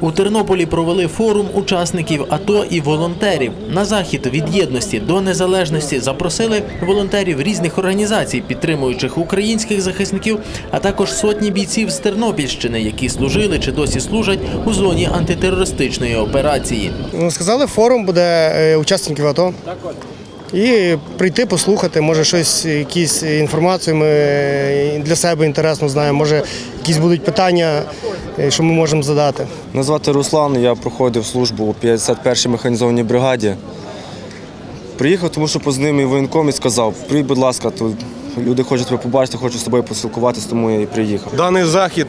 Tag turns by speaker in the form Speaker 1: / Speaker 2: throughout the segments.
Speaker 1: У Тернополі провели форум учасників АТО і волонтерів. На захід від єдності до незалежності запросили волонтерів різних організацій, підтримуючих українських захисників, а також сотні бійців з Тернопільщини, які служили чи досі служать у зоні антитерористичної операції.
Speaker 2: Ну, сказали, форум буде е, учасників АТО. І прийти послухати, може щось, якісь інформацію ми для себе інтересно знаємо, може якісь будуть питання, е, що ми можемо задати.
Speaker 3: Мене звати Руслан, я проходив службу у 51-й механізованій бригаді. Приїхав, тому що позвонив мій воєнком і сказав, приїдь, будь ласка, тут люди хочуть тебе побачити, хочуть з тобою поспілкуватися, тому я і приїхав.
Speaker 4: Даний захід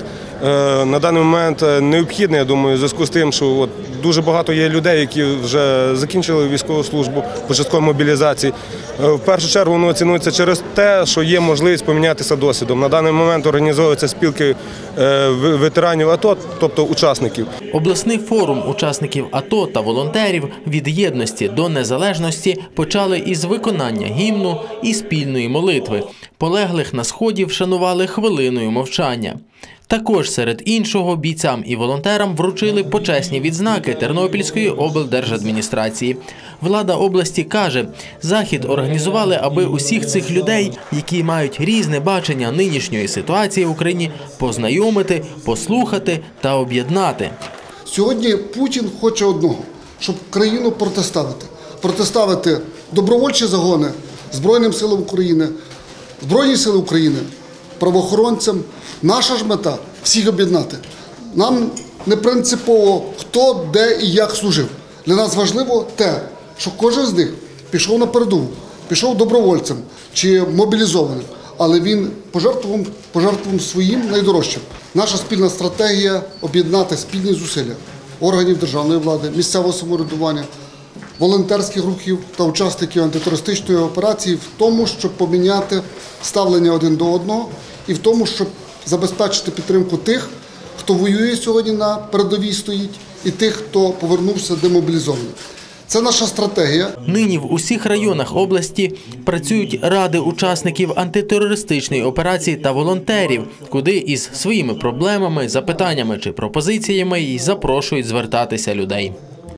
Speaker 4: на даний момент е, необхідний, я думаю, в зв'язку з тим, що от дуже багато є людей, які вже закінчили військову службу початкової мобілізації. Е, В першу чергу воно цінується через те, що є можливість помінятися досвідом. На даний момент організовуються спілки е, ветеранів АТО, тобто учасників.
Speaker 1: Обласний форум учасників АТО та волонтерів від єдності до незалежності почали із виконання гімну і спільної молитви. Полеглих на сході вшанували хвилиною мовчання. Також серед іншого бійцям і волонтерам вручили почесні відзнаки Тернопільської облдержадміністрації. Влада області каже, захід організували, аби усіх цих людей, які мають різне бачення нинішньої ситуації в Україні, познайомити, послухати та об'єднати.
Speaker 5: Сьогодні Путін хоче одного, щоб країну протиставити. Протиставити добровольчі загони Збройним силам України, Збройні сили України, правоохоронцям. Наша ж мета всіх об'єднати. Нам не принципово, хто, де і як служив. Для нас важливо те, що кожен з них пішов на передову, пішов добровольцем чи мобілізованим, але він пожертвував, пожертвував своїм найдорожчим. Наша спільна стратегія об'єднати спільні зусилля органів державної влади, місцевого самоврядування, волонтерських рухів та учасників антитерористичної операції в тому, щоб поміняти ставлення один до одного, і в тому, щоб забезпечити підтримку тих, хто воює сьогодні на передовій стоїть, і тих, хто повернувся демобілізований. Це наша стратегія.
Speaker 1: Нині в усіх районах області працюють ради учасників антитерористичної операції та волонтерів, куди із своїми проблемами, запитаннями чи пропозиціями й запрошують звертатися людей.